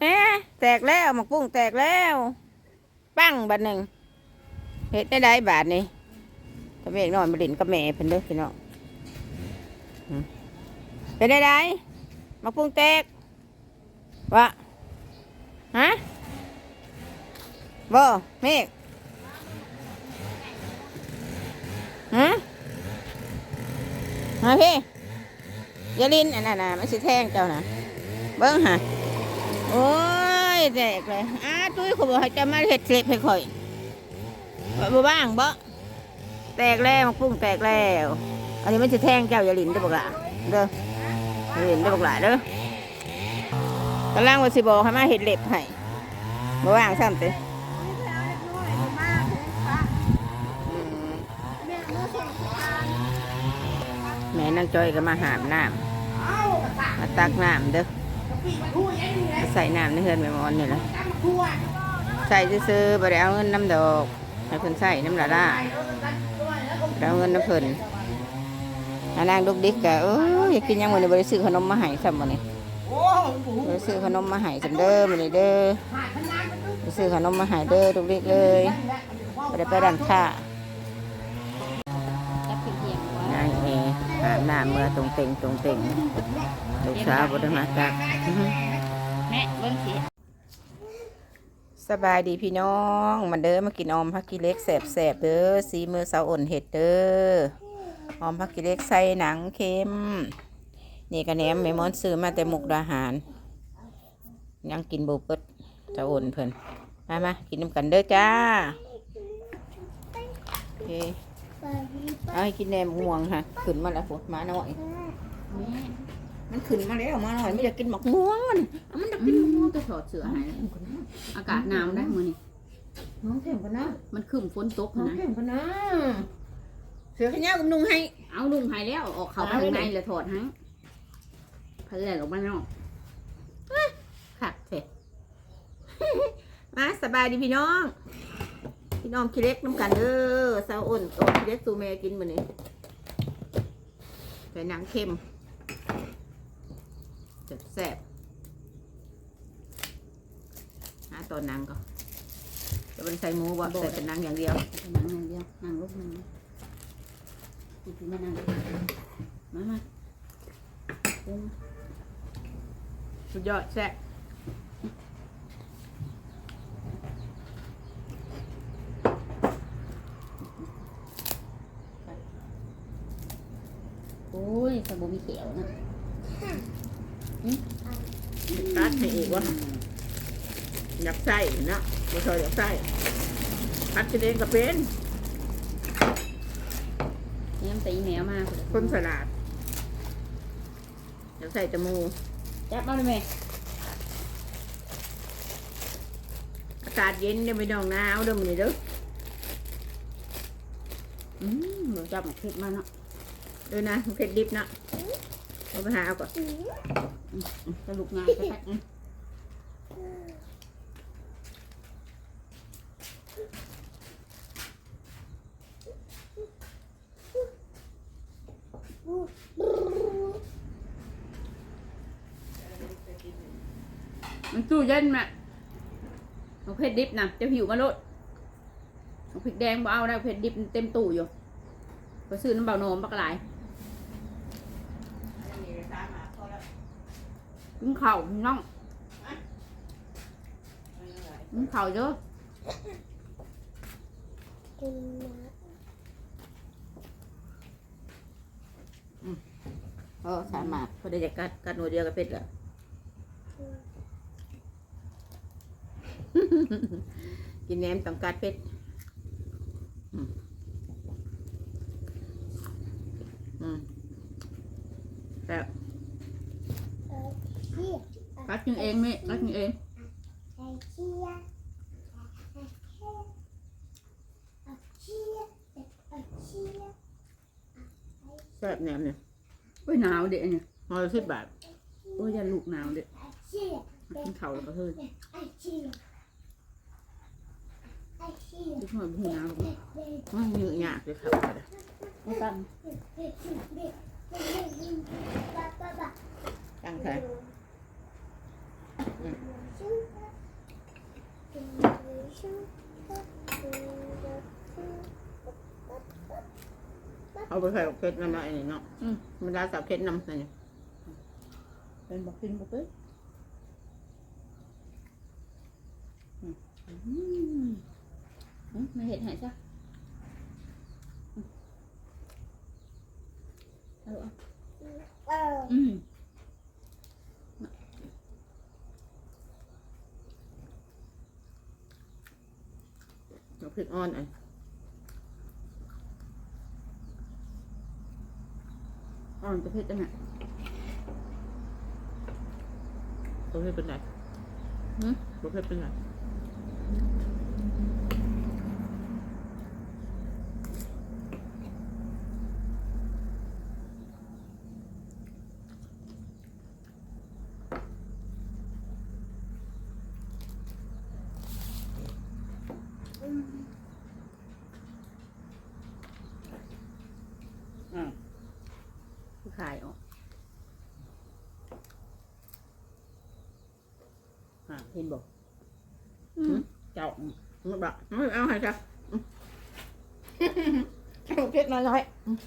เอ๊แตกแล้วหมักปุ้งแตกแล้ว ปั้งบาทหนึ่งเห็ดได้ได้บาทนี่ถ้าเมฆนอนมาดินกับแม่เพิ่นเด้อพี่น้องเป็นได้ได้หมักปุ้งแตกวะฮะบ่เมฆฮะฮะพี่ยาลินอันนั้นนะมันสิแทงเจ้านะเบิ้งหะ โอ้ยแตกเลยอ้าตุ้ยเขาบอกให้จะมาเห็ดเสร็จให้ข่อยบ่บ้างบ่แตกแล้วมันปรุงแตกแล้ว อันนี้มันจะแทงเจ้าอย่าลินเด้บอกละเด้ออย่าลินเด้บอกหล่ะเด้อกำลังว่าสิบอกให้มาเห็ดเล็บให้บ่ว่างซ้ำเต้แม่นั่งจอยก็มาหามน้ำมาตักน้ำเด้อ ใส่น้ำในเฮือนแม่มอนนี่แหละใส่ซื้อๆได้เอาเงินน้ำดอกให้เพิ่นใส่น้ำละล่าเอาเงินน้ำเพิ่นนางดุกดิ๊กกะเอออยากกินยังมื้อนี้บ่ได้ซื้อขนมมาให้ซ้ำมื้อนี้บ่ได้ซื้อขนมมาให้ซ้ำเด้อมื้อนี้เด้อบ่ได้ซื้อขนมมาให้เด้อดุกดิกเลยบ่ได้ไปร้านค้า จับเพียงๆว่า นั่งเอาบน้ำเมื่อตรงเต็งตรงเต็งลูกสาวบ่ได้มาตักแม่เบิ่งสิสบายดีพี่น้องมันเด้อมากินออมพักกิเล็กแสบแสบเด้อสีมือสาวอ่อนเห็ดเด้อออมพักกิเล็กใส่หนังเค็มนี่กระแหนมแม่มอนซื้อมาแต่มุกดาหารยังกินบุเปิดสาวอ่อนเพิ่นมามากินน้ำกันเด้อจ้าโอเค เอาให้กินแหนมม่วงค่ะขึ้นมาแล้วปวดมาหน่อยแม่มันขึ้นมาแล้วมาหน่อยไม่อยากกินหมกม่วงมันเอามันอยากกินหมกม่วงจะถอดเสื้อให้อากาศหนาวได้มื้อนี้น้องเข็มกันนะมันครึ้มฝนตกน้องนะเข็มกันนะเสือขย้าวกับนุ่งให้เอาลุงให้แล้วออกเข้าไปข้างในแล้วถอดให้พันแหลกออกมานอกขัดเสร็จมาสบายดีพี่น้อง พี่น้องคิเล็กน้ำกันเด้อสาวอ้นตัวคิเล็กสูเมกินมื้อนี้ใส่หนังเค็มแซ่บๆหาตอนหนังก็จะเป็นใส่หมูบ่ใส่เป็นหนังอย่างเดียวนั่งอย่างเดียวนั่งลงนั่งนี่คือมานั่งมามาปรุงสุดยอดแซ่บ โอ้ยสบู่มี เขียวนะตัดให้อีกวะอยากใส่เนาะบ่ชอยอยากใส่ตัดจะเองก็เป็นเนี่ยมันตีแมวมากคนสลัดอยากใส่จมูกจับมาเลยแม่อากาศเย็นเดี๋ยวไปน้องหนาวเดี๋ยวมันนี่เด้ออืมเดี๋ยวจับมาคลิปมาเนาะเด้อนะเผ็ดดิบเนาะ เอาไปหาเอาก่อนสรุปงานก็ได้อืมมันตู้เย็นแม่เอาเผ็ดดิบนะจะหิวมาโลดเอาพริกแดงบ่เอาได้เผ็ดดิบเต็มตู้อยู่ไปซื้อน้ำเบาโนมปักหลาย กินข้าวน้องกินข้าวเยอะเออสามารถพอได้จะกัดกัดหน่วยเดียวก็เผ็ดแล้วกินแหนมต้องกัดเผ็ดอืมอืมแล้ว กัดกินเองไหมกัดกินเองแซ่บแหนมเนี่ยโอ้ยหนาวเด็ดเนี่ยร้อยสิบบาทโอ้ยอย่าลูกหนาวเด็ดกินข้าวแล้วก็เฮ้ยทุกคนพูดหนาวหรอกมันยืดยากเลยครับไม่ตั้งตั้งใจ Chú เอาไปใส่เพชรน้ำละไอ้นี่เนาะอืม มันได้สับเพชรน้ำนี่เป็นบอกกินบอกเลยอืมอืมอืมไม่เห็นหายจ้ะอืมเอาลูกเอาอืม เอาเพชรอ่อนไอ้อ่อนจะเผ็ดจังไงตัวเพชรเป็นไรหืมตัวเพชรเป็นไร อ่า คือขายออกอ่าเห็นบอกอืมเจ้าไม่บอกไม่เอาให้จ้ะอืมเอาเพชรน้อยๆอืม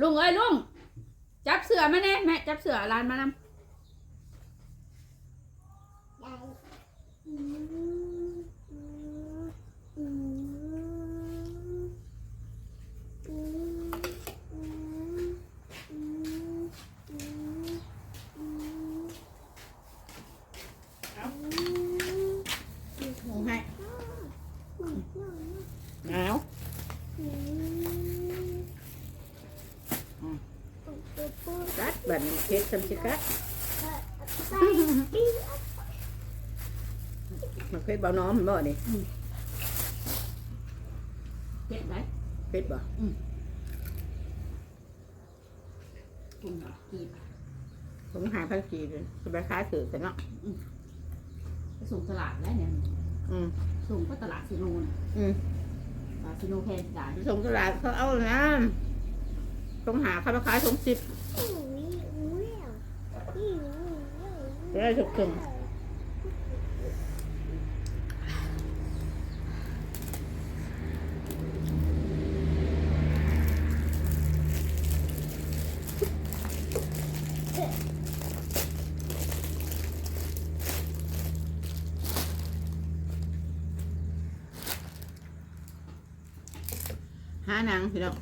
ลุงเอ้ยลุง จับเสือมาแน่แม่จับเสือร้านมานำหมูให้ หนาวกัดบั นเพชรทำชิกัดมันเพชรเบาน้อมมันบ่นี่เผ็ดไหมเพชรบ่กุ้งกีบผมหาพันกีเลยสบายค้าถือกันเนาะไปส่งตลาดแล้วเนี่ยอืมส่งก็ตลาดซิโนนอืมตลาดซิโนแพงจ่ายส่งตลาดเขาเอานะต้องหาข้าวขายถุงสิบ ได้ถูกถึงหาหนังพี่น้อง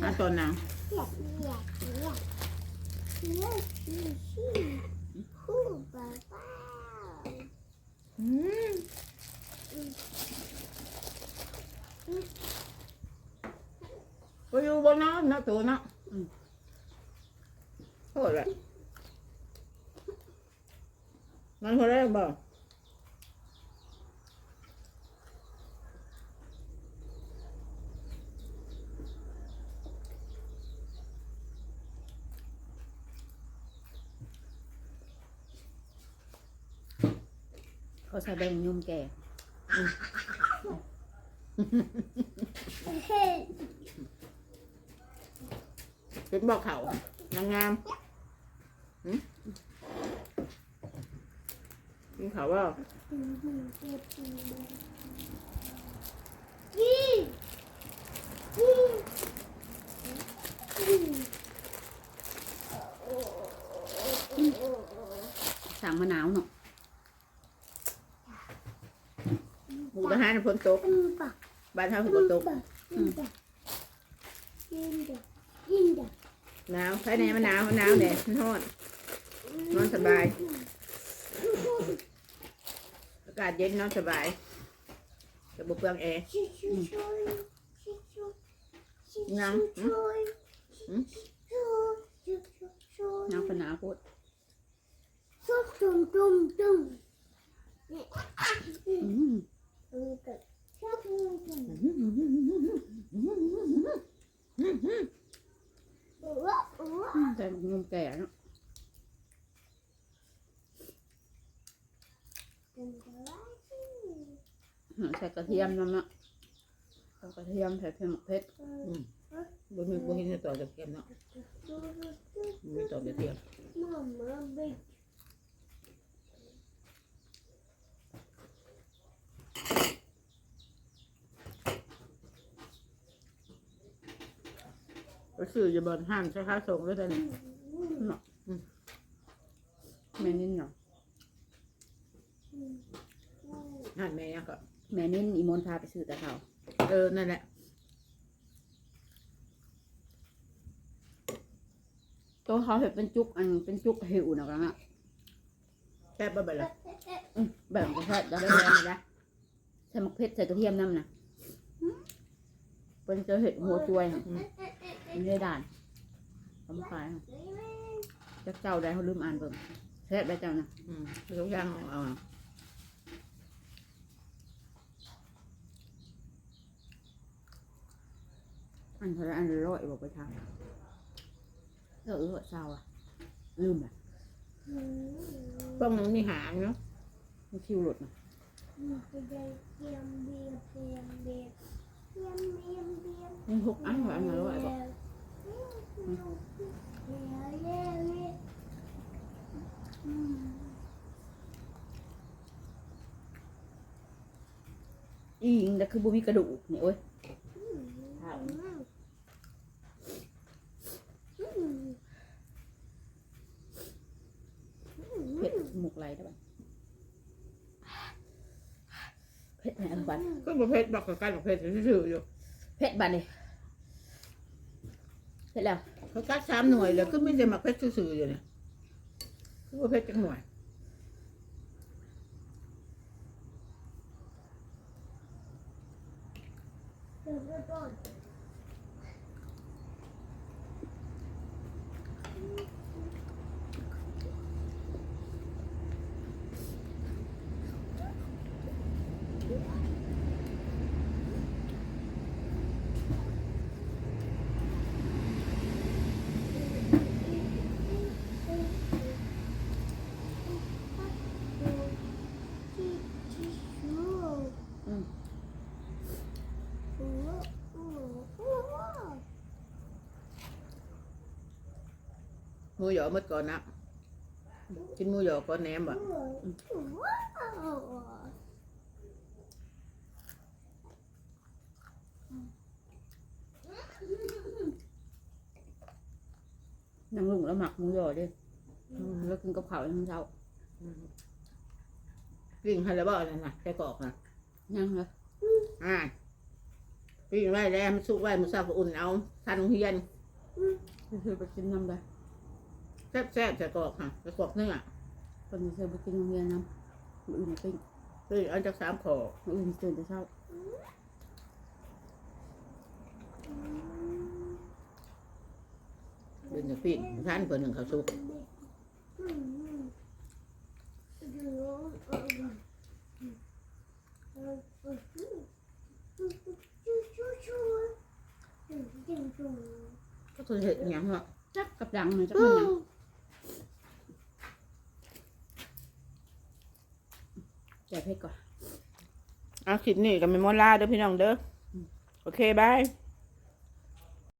หาตอนหนัง อืมไปอยู่บนน้ำนะ ตัวเนาะอืมโคตรเลยมันคนแรกบอกเขาใส่แบงยุ่มแก่ เป็นบอกเขานางงามหืมกินเขาว่าสั่งมะนาวเนาะหมูทหารฝนตกบ้านเฮาฝนตก หนาวภายในมันหนาวมันหนาวเนี่ยมันร้อนนอนสบาย อากาศเย็นนอนสบายกับบุเปลืองแอร์ยังน้ำปะนาวโพ ดตุ้มตุ้มตุ้มอืมตุ้มมแก่เนาะตึงตึงอืมใส่กระเทียมน้ำเนาะใส่กระเทียมใส่เผ็ดเผ็ดอืมบ่มีบ่เห็นต่อจากเทียมเนาะบ่มีต่อจากเทียม ก็ซื้ออยู่บนห้างใช้ค่าส่งด้วยแต่นี่เนาะแม่นิ่นเนาะห้างแม่ยังก็แม่นิ่นอีมนพาไปซื้อแต่เขาเออ นั่นแหละตัวเขาเห็ดเป็นจุกอันเป็นจุกหิวเนาะกันอะแซ่บบ่เบิดละอืมแบ่งกันใส่ได้แล้วนี่นะใส่หมกเพชรใส่กระเทียมน้ำนะเป็นเจอเห็ดหัวจวยค่ะ มันได้ด่านทำขายค่ะจักเจ้าได้เขาลืมอ่านเบิ่งแซ่บได้เจ้านะอืมทุกอย่างเอาอันเท่าไรอันละร้อยบอกไปทำเออเออเศร้าอะลืมอะพวกมันมีหางเนาะมันคิวหลุดนะยังหกอันกว่าอันละร้อยบอก อีหญิงแต่คือบุมีกระดูกนี่โอ้ยเผ็ดหมกไหลได้ปะเผ็ดไหนอันบันก็บ่เผ็ดบักกับกันบักเผ็ดซื่อๆอยู่เผ็ดบันเลย เผ็ดแล้วเขากัดสามหน่วยแล้วก็ไม่ได้มาเพชรซื่อๆอยู่เนี่ยคือบ่เพชรจังหน่วย อืม หมูหยอหมดก่อนนะกินหมูหยอก่อนแหนมบ่นางลุงแล้วหมักหมูยอดิอืมแล้วกินกับข้าวทั้งเช้าปิ้งให้แล้วบ่นั่นน่ะแค่กรอกน่ะยังเหรออ่า ปิ้งไว้แล้วมันสุกไว้มันซักอุ่นเอาทันเฮียนคือไปกินน้ำได้แซ่บๆใส่กรอกค่ะใส่กรอกเนื้อคนนี้เคยไปกินโรงเรียนน้ำมื้ออื่นปิ้งปิ้งเอาจากสามขอมื้ออื่นตื่นแต่เช้าเดินจากปิ้งท่านเพิ่นหนึ่งเขาสุก ก็คือเห็ดอหย่างเนาะจักกับดังเลยจักมันยังแกะเพชรก่อนเอาคลิปนี้ก็ไม่มอลาเด้อพี่น้องเด้อ โอเคบาย